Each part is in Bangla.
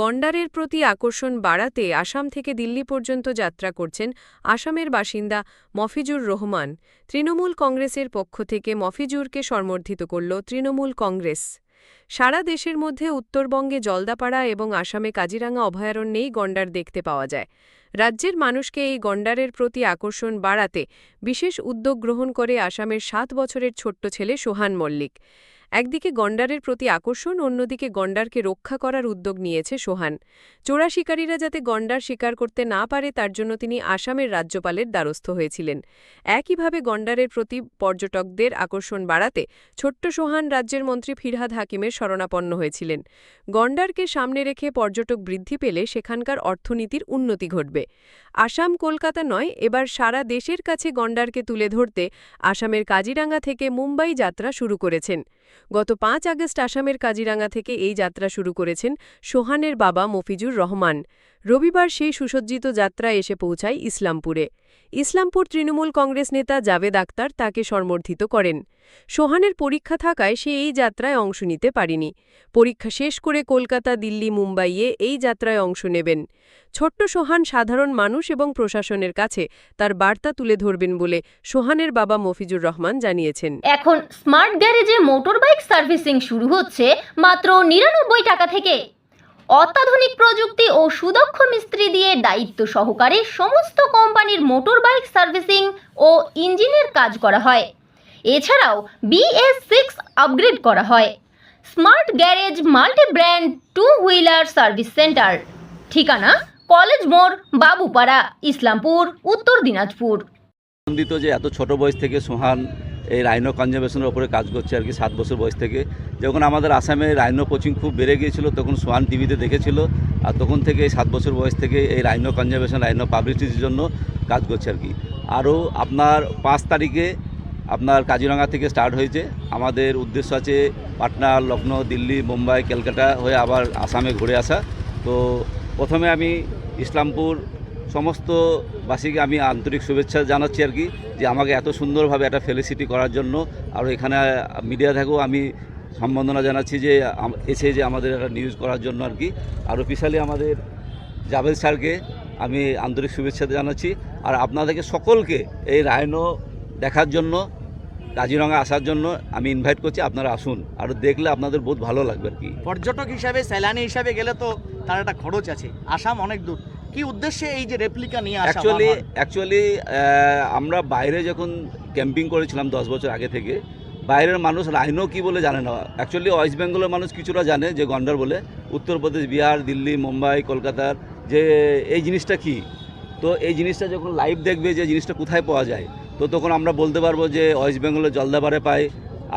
গন্ডারের প্রতি আকর্ষণ বাড়াতে আসাম থেকে দিল্লি পর্যন্ত যাত্রা করছেন আসামের বাসিন্দা মফিজুর রহমান। তৃণমূল কংগ্রেসের পক্ষ থেকে মফিজুরকে সম্বর্ধিত করল তৃণমূল কংগ্রেস। সারা দেশের মধ্যে উত্তরবঙ্গে জলদাপাড়া এবং আসামে কাজিরাঙ্গা অভয়ারণ্যেই গন্ডার দেখতে পাওয়া যায়। রাজ্যের মানুষকে এই গন্ডারের প্রতি আকর্ষণ বাড়াতে বিশেষ উদ্যোগ গ্রহণ করে আসামের সাত বছরের ছোট্ট ছেলে সোহান মল্লিক। একদিকে গন্ডারের প্রতি আকর্ষণ, অন্যদিকে গন্ডারকে রক্ষা করার উদ্যোগ নিয়েছে সোহান। চোরা শিকারীরা যাতে গন্ডার শিকার করতে না পারে, তার জন্য তিনি আসামের রাজ্যপালের দ্বারস্থ হয়েছিলেন। একইভাবে গন্ডারের প্রতি পর্যটকদের আকর্ষণ বাড়াতে ছোট্ট সোহান রাজ্যের মন্ত্রী ফিরহাদ হাকিমের শরণাপন্ন হয়েছিলেন। গন্ডারকে সামনে রেখে পর্যটক বৃদ্ধি পেলে সেখানকার অর্থনীতির উন্নতি ঘটবে। আসাম কলকাতা নয়, এবার সারা দেশের কাছে গন্ডারকে তুলে ধরতে আসামের কাজিরাঙ্গা থেকে মুম্বাই যাত্রা শুরু করেছেন। গত পাঁচ আগস্ট আসামের কাজিরাঙ্গা থেকে এই যাত্রা শুরু করেছেন সোহানের বাবা মফিজুর রহমান। রবিবার সেই সুসজ্জিত যাত্রা এসে পৌঁছায় ইসলামপুরে। ইসলামপুর তৃণমূল কংগ্রেস নেতা জাভেদ আক্তার তাকে সম্বর্ধিত করেন। সোহানের পরীক্ষা থাকায় সে এই যাত্রায় অংশ নিতে পারেনি। পরীক্ষা শেষ করে কলকাতা, দিল্লি, মুম্বাইয়ে এই যাত্রায় অংশ নেবেন। ছোট্ট সোহান সাধারণ মানুষ এবং প্রশাসনের কাছে তার বার্তা তুলে ধরবেন বলে সোহানের বাবা মফিজুর রহমান জানিয়েছেন। এখন স্মার্ট গ্যারেজে মোটর বাইক সার্ভিসিং শুরু হচ্ছে মাত্র নিরানব্বই টাকা থেকে। অত্যাধুনিক প্রযুক্তি ও সুদক্ষ মিস্ত্রি দিয়ে দায়িত্ব সহকারে সমস্ত কোম্পানির মোটর বাইক সার্ভিসিং ও ইঞ্জিনের কাজ করা হয়। এছাড়াও বিএস সিক্স আপগ্রেড করা হয়। Smart garage multi brand two wheeler service centre ঠিকানা কলেজ মোড়, বাবুপাড়া, ইসলামপুর, উত্তর দিনাজপুর। আনন্দিত যে এত ছোট বয়স থেকে সোহান এই রাইনো কনজারভেশনের ওপরে কাজ করছে আর কি, সাত বছর বয়স থেকে। যখন আমাদের আসামে রাইনো কোচিং খুব বেড়ে গিয়েছিল, তখন সোহান টিভিতে দেখেছিল, আর তখন থেকে এই সাত বছর বয়স থেকে এই রাইনো কনজারভেশন, রাইনো পাবলিসিটির জন্য কাজ করছে আর কি। আরও আপনার পাঁচ তারিখে আপনার কাজিরাঙ্গা থেকে স্টার্ট হয়েছে। আমাদের উদ্দেশ্য আছে পাটনা লখনৌ দিল্লি, মুম্বাই, ক্যালকাটা হয়ে আবার আসামে ঘুরে আসা। তো প্রথমে আমি ইসলামপুর সমস্ত বাসীকে আমি আন্তরিক শুভেচ্ছা জানাচ্ছি আর কি, যে আমাকে এত সুন্দরভাবে একটা ফেলিসিটি করার জন্য। আর এখানে মিডিয়া থেকেও আমি সম্বর্ধনা জানাচ্ছি যে এসে যে আমাদের একটা নিউজ করার জন্য আর কি। আর অফিসিয়ালি আমাদের জাভেদ স্যারকে আমি আন্তরিক শুভেচ্ছা জানাচ্ছি। আর আপনাদেরকে সকলকে এই রায়নো দেখার জন্য, কাজিরঙা আসার জন্য আমি ইনভাইট করছি, আপনারা আসুন। আর দেখলে আপনাদের বহুত ভালো লাগবে আর কি। পর্যটক হিসাবে সেলানি হিসাবে গেলে তো তার একটা খরচ আছে। আসাম অনেক দূর। কি উদ্দেশ্যে এই যে রেপ্লিকা নিয়ে আসা অ্যাকচুয়ালি অ্যাকচুয়ালি আমরা বাইরে যখন ক্যাম্পিং করেছিলাম দশ বছর আগে থেকে বাইরের মানুষ রাইনো কি বলে জানে না। অ্যাকচুয়ালি ওয়েস্ট বেঙ্গলের মানুষ কিছুটা জানে যে গন্ডার বলে। উত্তরপ্রদেশ বিহার দিল্লি মুম্বাই কলকাতার যে এই জিনিসটা কি? তো এই জিনিসটা যখন লাইভ দেখবে যে জিনিসটা কোথায় পাওয়া যায় তো তখন আমরা বলতে পারব যে ওয়েস্ট বেঙ্গলে জলদাপাড়ে পাই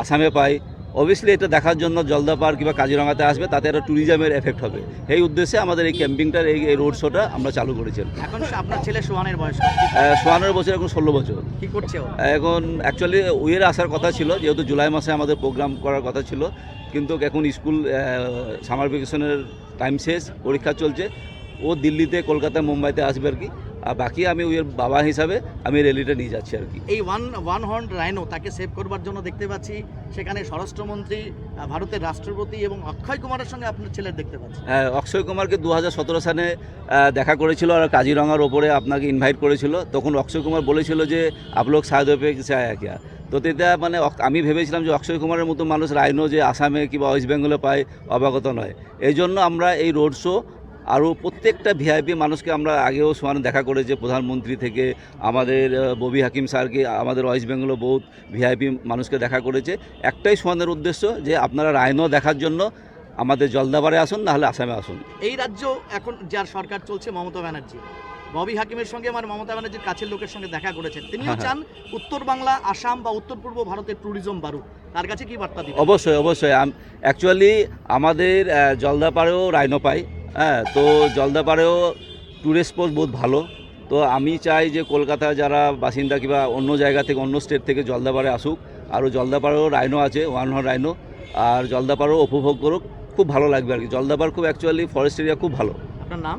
আসামে পাই। অবভিয়াসলি এটা দেখার জন্য জলদাপাড় কিংবা কাজিরঙাতে আসবে তাতে একটা ট্যুরিজমের এফেক্ট হবে। এই উদ্দেশ্যে আমাদের এই ক্যাম্পিংটার এই এই রোড শোটা আমরা চালু করেছি। এখন আপনার ছেলে সোহানের বয়স কত? সোয়ানের বছর এখন ষোলো বছর। কি করছে এখন অ্যাকচুয়ালি উইয়ের আসার কথা ছিল যেহেতু জুলাই মাসে আমাদের প্রোগ্রাম করার কথা ছিল কিন্তু এখন স্কুল সামার ভ্যাকেশনের টাইম শেষ পরীক্ষা চলছে। ও দিল্লিতে কলকাতা মুম্বাইতে আসবে আর কি। আর বাকি আমি উইয়ের বাবা হিসাবে আমি র্যালিটা নিয়ে যাচ্ছি আর কি। এই ওয়ান ওয়ান হর্ন রাইনো তাকে সেভ করবার জন্য দেখতে পাচ্ছি সেখানে স্বরাষ্ট্রমন্ত্রী ভারতের রাষ্ট্রপতি এবং অক্ষয় কুমারের সঙ্গে আপনার ছেলের দেখতে পাচ্ছি। হ্যাঁ, অক্ষয় কুমারকে দু হাজার সতেরো সালে দেখা করেছিল আর কাজিরঙার ওপরে আপনাকে ইনভাইট করেছিল। তখন অক্ষয় কুমার বলেছিল যে আপলোক সাহায্য আয়া কিয়া? তো তেটা মানে আমি ভেবেছিলাম যে অক্ষয় কুমারের মতো মানুষ রাইনো যে আসামে কিংবা ওয়েস্ট বেঙ্গলে পায় অবগত নয়। এই জন্য আমরা এই রোড শো আরও প্রত্যেকটা ভিআইপি মানুষকে আমরা আগেও সোয়ানে দেখা করেছে প্রধানমন্ত্রী থেকে আমাদের ববি হাকিম স্যারকে আমাদের ওয়েস্ট বেঙ্গলে বহুত ভিআইপি মানুষকে দেখা করেছে। একটাই সোয়ানের উদ্দেশ্য যে আপনারা রাইনো দেখার জন্য আমাদের জলদাবারে আসুন নাহলে আসামে আসুন। এই রাজ্য এখন যার সরকার চলছে মমতা ব্যানার্জি। ববি হাকিমের সঙ্গে আমার মমতা ব্যানার্জির কাছের লোকের সঙ্গে দেখা করেছেন। তিনিও হ্যাঁ, হ্যাঁ। চান উত্তর বাংলা আসাম বা উত্তর পূর্ব ভারতের ট্যুরিজম বাড়ুক। তার কাছে কি বার্তা দিবেন? অবশ্যই অবশ্যই। অ্যাকচুয়ালি আমাদের জলদাপাড়েও রায়নো পাই হ্যাঁ তো জলদাপাড়েও ট্যুরিস্ট স্পট বহুত ভালো। তো আমি চাই যে কলকাতা যারা বাসিন্দা কিংবা অন্য জায়গা থেকে অন্য স্টেট থেকে জলদাপাড়ে আসুক। আরও জলদাপাড়েও রাইনো আছে ওয়ান হর্ন রাইনো আর জলদাপাড়েও উপভোগ করুক খুব ভালো লাগবে আর কি। জলদাপাড় খুব অ্যাকচুয়ালি ফরেস্ট এরিয়া খুব ভালো। আপনার নাম?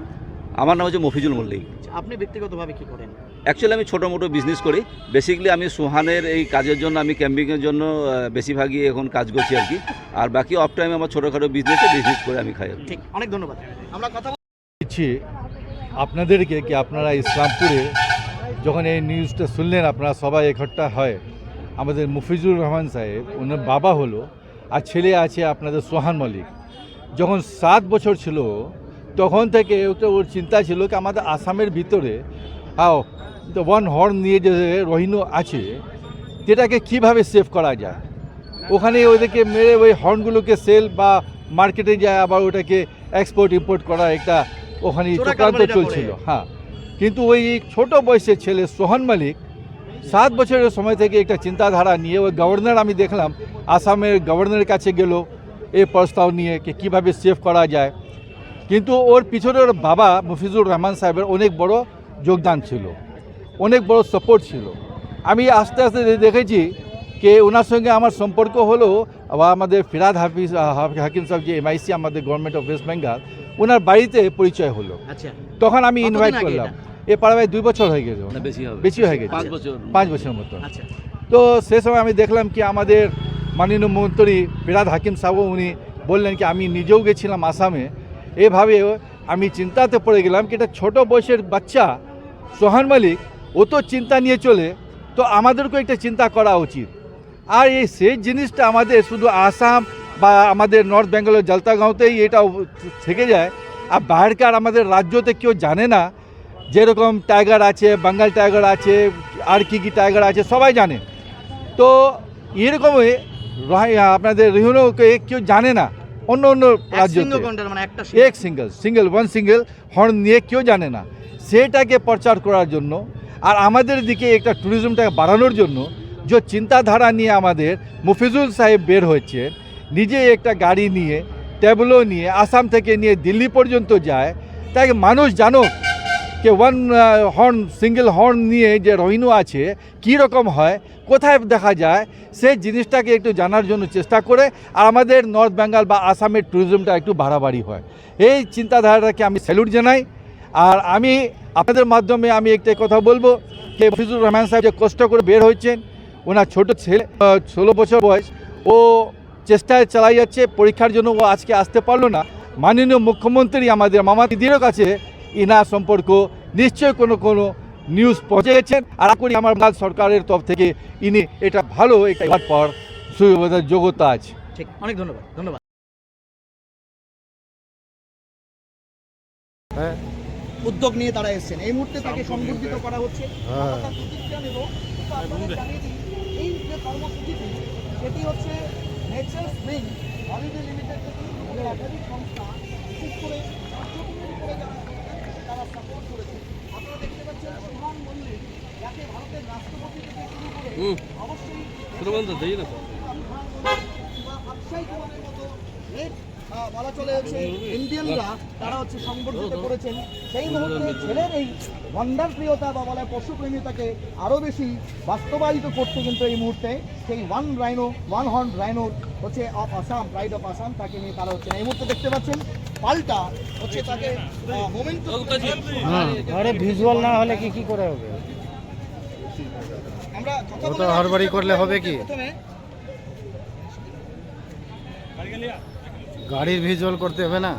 আমার নাম হচ্ছে মফিজুল মল্লিক। আপনি ব্যক্তিগতভাবে কী করেন? অ্যাকচুয়ালি আমি ছোটো মোটো বিজনেস করি। বেসিক্যালি আমি সুহানের এই কাজের জন্য আমি ক্যাম্পিংয়ের জন্য বেশিরভাগই এখন কাজ করছি আর কি। আর বাকি অফ টাইমে আমার ছোটোখাটো বিজনেসে বিজনেস করে আমি খাই ঠিক অনেক ধন্যবাদ। আমরা কথা বল- দিচ্ছি আপনাদেরকে কি আপনারা ইসলামপুরে যখন এই নিউজটা শুনলেন আপনারা সবাই একট্টা হয়। আমাদের মুফিজুর রহমান সাহেব ওনার বাবা হলো আর ছেলে আছে আপনাদের সোহান মল্লিক। যখন সাত বছর ছিল তখন থেকে ওটা ওর চিন্তা ছিল কি আমাদের আসামের ভিতরে হাও ওয়ান হর্ন নিয়ে যে রহিনু আছে যেটাকে কীভাবে সেভ করা যায়? ওখানে ওদেরকে মেরে ওই হর্নগুলোকে সেল বা মার্কেটে যায় আবার ওটাকে এক্সপোর্ট ইম্পোর্ট করা একটা ওখানে চক্রান্ত চলছিল হ্যাঁ। কিন্তু ওই ছোট বয়সের ছেলে সোহান মালিক সাত বছরের সময় থেকে একটা চিন্তাধারা নিয়ে ওই গভর্নর আমি দেখলাম আসামের গভর্নরের কাছে গেল এই প্রস্তাব নিয়ে কি কীভাবে সেভ করা যায়। কিন্তু ওর পিছনে ওর বাবা মুফিজুর রহমান সাহেবের অনেক বড় যোগদান ছিল। অনেক বড় সাপোর্ট ছিল। আমি আস্তে আস্তে দেখেছি যে ওনার সঙ্গে আমার সম্পর্ক হলো বা আমাদের ফিরাদ হাফিজ হাকিম সাহেব যে এমআইসি আমাদের গভর্নমেন্ট অফ ওয়েস্ট বেঙ্গল ওনার বাড়িতে পরিচয় হলো। আচ্ছা। তখন আমি ইনভাইট করলাম। এ পাড়ায় দুই বছর হয়ে গেল বেশি হয়ে গেছে। পাঁচ বছর। মতো। আচ্ছা। তো সে সময় আমি দেখলাম কি আমাদের মাননীয় মন্ত্রী ফিরাদ হাকিম সাহেব উনি বললেন কি আমি নিজেও গেছিলাম আসামে। এভাবে আমি চিন্তাতে পড়ে গেলাম কি এটা ছোটো বয়সের বাচ্চা সোহান মালিক ও তো চিন্তা নিয়ে চলে তো আমাদেরকেও একটা চিন্তা করা উচিত। আর এই সেই জিনিসটা আমাদের শুধু আসাম বা আমাদের নর্থ বেঙ্গলের জলতাগাঁওতেই এটা থেকে যায়। আর বাইরেকার আমাদের রাজ্যতে কেউ জানে না যেরকম টাইগার আছে বাঙ্গাল টাইগার আছে আর কি কি টাইগার আছে সবাই জানে। তো এরকমই আপনাদের রিহুনোকে কেউ জানে না অন্য অন্য মানে এক single single one single horn নিয়ে কেউ জানে না। সেটাকে প্রচার করার জন্য আর আমাদের দিকে একটা ট্যুরিজমটাকে বাড়ানোর জন্য যে চিন্তাধারা নিয়ে আমাদের মুফিজুল সাহেব বের হচ্ছে নিজে একটা গাড়ি নিয়ে ট্যাবলো নিয়ে, আসাম থেকে নিয়ে দিল্লি পর্যন্ত যায়। তাকে মানুষ জানুক যে ওয়ান হর্ন সিঙ্গেল হর্ন নিয়ে যে রহিনু আছে, কী রকম হয়, কোথায় দেখা যায়, সেই জিনিসটাকে একটু জানার জন্য চেষ্টা করে আর আমাদের নর্থ বেঙ্গল বা আসামের ট্যুরিজমটা একটু বাড়াবাড়ি হয়। এই চিন্তাধারাটাকে আমি স্যালুট জানাই। আর আমি আপনাদের মাধ্যমে আমি একটা কথা বলব যে ফিজুর রহমান সাহেব যে কষ্ট করে বের হয়েছেন ওনার ছোট ছেলে ষোলো বছর বয়স ও চেষ্টায় চালাই যাচ্ছে পরীক্ষার জন্য ও আজকে আসতে পারল না। মাননীয় মুখ্যমন্ত্রী আমাদের মামা দিদিরও কাছে ইনার সম্পর্ক নিশ্চয় কোনো কোনো নিউজ পৌঁছে গেছেন। আর করি আমার বাংলাদেশ সরকারের তরফ থেকে ইনি এটা ভালো একটা এবার পর সুবিধার যোগ্যতা আছে। ঠিক অনেক ধন্যবাদ ধন্যবাদ। হ্যাঁ। উদ্যোগ নিয়ে তারা এসেছেন এই মুহূর্তে তাকে সংবর্ধিত করা হচ্ছে হ্যাঁ। এই যে কর্মসূচিটি সেটি হচ্ছে হলিডে লিমিটেড একাধিক সংস্থা বিশেষ করে পর্যটনের উপরে তারা সাপোর্ট করেছে আপনারা দেখতে পাচ্ছেন সুহান মল্লিক যাকে ভারতের রাষ্ট্রপতি থেকে শুরু করে অবশ্যই বা অক্ষয় কুমারের মতো রেড আহ, বলা চলে হচ্ছে ইন্ডিয়ানরা তারা হচ্ছে সংবর্ধিত করেছেন। সেই মুহূর্তে ছেলের এই ওয়ান্ডার প্রিয়তা বা বলা হয় পশুপ্রেমিতাকে আরও বেশি বাস্তবায়িত করতে কিন্তু এই মুহূর্তে সেই one rhino one horn rhino হচ্ছে of Assam pride of Assam তাকে নিয়ে তারা হচ্ছে এই মুহূর্তে দেখতে পাচ্ছেন পাল্টা হচ্ছে তাকে মোমেন্ট আরে ভিজুয়াল না হলে কি কি করে হবে? আমরা কথা হড়বড়ি করলে হবে কি? গাড়ির ভিজুয়াল করতে হবে না।